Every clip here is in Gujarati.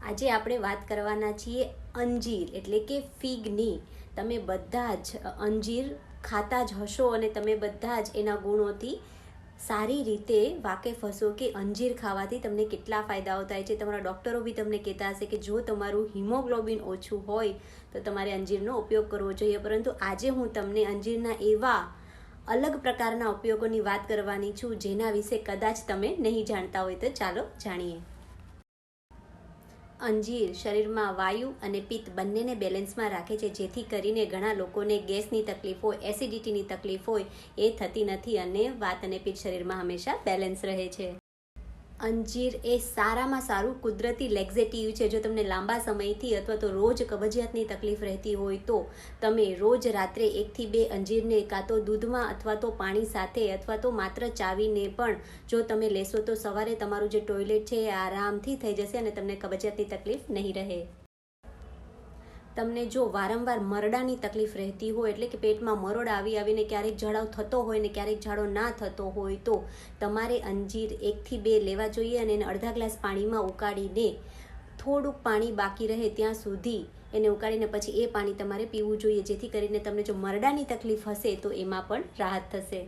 આજે આપણે વાત કરવાના છીએ અંજીર, એટલે કે ફીગની તમે બધા જ અંજીર ખાતા જ હશો અને તમે બધા જ એના ગુણોથી સારી રીતે વાકેફ હશો કે અંજીર ખાવાથી તમને કેટલા ફાયદાઓ થાય છે. તમારા ડૉક્ટરો બી તમને કહેતા હશે કે જો તમારું હિમોગ્લોબિન ઓછું હોય તો તમારે અંજીરનો ઉપયોગ કરવો જોઈએ. પરંતુ આજે હું તમને અંજીરના એવા અલગ પ્રકારના ઉપયોગોની વાત કરવાની છું જેના વિશે કદાચ તમે નહીં જાણતા હોય તો ચાલો જાણીએ. અંજીર શરીરમાં વાયુ અને પિત્ત બંનેને બેલેન્સમાં રાખે છે, જેથી કરીને ઘણા લોકોને ગેસની તકલીફ હોય, એસિડિટીની તકલીફ હોય, એ થતી નથી અને વાત અને પિત્ત શરીરમાં હંમેશા બેલેન્સ રહે છે. અંજીર એ સારામાં સારું કુદરતી લેક્ઝેટિવ છે. જો તમને લાંબા સમયથી અથવા તો રોજ કબજિયાતની તકલીફ રહેતી હોય તો તમે રોજ રાત્રે એકથી બે અંજીરને કાં તો દૂધમાં અથવા તો પાણી સાથે અથવા તો માત્ર ચાવીને પણ જો તમે લેશો તો સવારે તમારું જે ટોયલેટ છે એ આરામથી થઈ જશે અને તમને કબજિયાતની તકલીફ નહીં રહે. તમને જો વારંવાર મરડાની તકલીફ રહેતી હોય, એટલે કે પેટમાં મરોડ આવી આવીને ક્યારેક ઝાડો થતો હોય ને ક્યારેક ઝાડો ના થતો હોય, તો તમારે અંજીર એકથી બે લેવા જોઈએ અને એને અડધા ગ્લાસ પાણીમાં ઉકાળીને થોડુંક પાણી બાકી રહે ત્યાં સુધી એને ઉકાળીને પછી એ પાણી તમારે પીવું જોઈએ. જેથી કરીને તમને જો મરડાની તકલીફ હશે, તો એમાં પણ રાહત થશે.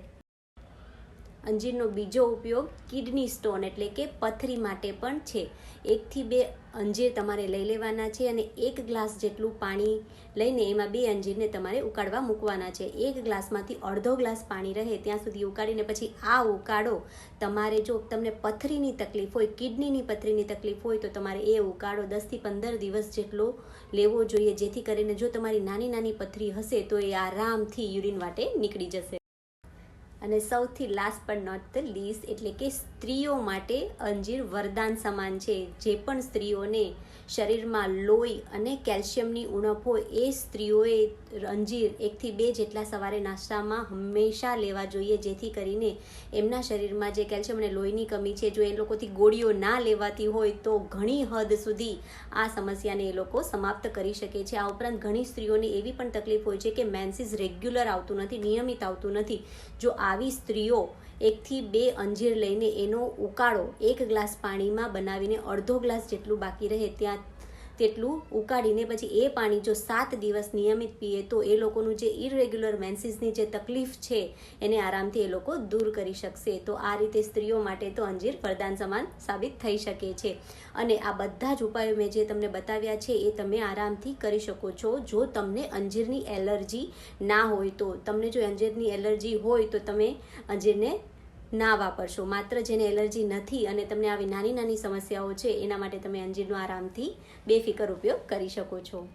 અંજીરનો બીજો ઉપયોગ કિડની સ્ટોન એટલે કે પથરી માટે પણ છે. એકથી બે અંજીર તમારે લઈ લેવાના છે અને એક ગ્લાસ જેટલું પાણી લઈને એમાં બે અંજીરને તમારે ઉકાળવા મૂકવાના છે. એક ગ્લાસમાંથી અડધો ગ્લાસ પાણી રહે ત્યાં સુધી ઉકાળીને પછી આ ઉકાળો. તમારે જો તમને પથરીની તકલીફ હોય, કિડનીની પથરીની તકલીફ હોય તો તમારે એ ઉકાળો દસથી પંદર દિવસ જેટલો લેવો જોઈએ. જેથી કરીને જો તમારી નાની નાની પથરી હશે તો એ આરામથી યુરિન વાટે નીકળી જશે. અને સૌથી લાસ્ટ પણ નોટ ધ લીસ્ટ એટલે કે સ્ત્રીઓ માટે અંજીર વરદાન સમાન છે. જે પણ સ્ત્રીઓને શરીરમાં લોહી અને કેલ્શિયમની ઉણપ હોય, એ સ્ત્રીઓએ અંજીર એકથી બે જેટલા સવારે નાસ્તામાં હંમેશા લેવા જોઈએ, જેથી કરીને એમના શરીરમાં જે કેલ્શિયમ અને લોહીની કમી છે, જો એ લોકોથી ગોળીઓ ના લેવાતી હોય, તો ઘણી હદ સુધી આ સમસ્યાને એ લોકો સમાપ્ત કરી શકે છે. આ ઉપરાંત ઘણી સ્ત્રીઓને એવી પણ તકલીફ હોય છે કે મેન્સિસ રેગ્યુલર આવતું નથી, નિયમિત આવતું નથી. જો આવી સ્ત્રીઓ એકથી બે અંજીર લઈને એનો ઉકાળો એક ગ્લાસ પાણીમાં બનાવીને અડધો ગ્લાસ જેટલું બાકી રહે ત્યાં તેટલું ઉકાળીને પછી એ પાણી જો સાત દિવસ નિયમિત પીએ, તો એ લોકોનું જે ઇરેગ્યુલર મેન્સિસની જે તકલીફ છે, એને આરામથી એ લોકો દૂર કરી શકશે. તો આ રીતે સ્ત્રીઓ માટે તો અંજીર વરદાન સમાન સાબિત થઈ શકે છે. અને આ બધા જ ઉપાયો મેં જે તમને બતાવ્યા છે, એ તમે આરામથી કરી શકો છો. જો તમને અંજીરની એલર્જી ના હોય, તો તમને જો અંજીરની એલર્જી હોય, તો તમે અંજીરને ના વાપરશો. માત્ર જેને એલર્જી નથી અને તમને આવી નાની નાની સમસ્યાઓ છે, એના માટે તમે અંજીરનો આરામથી બેફિકર ઉપયોગ કરી શકો છો.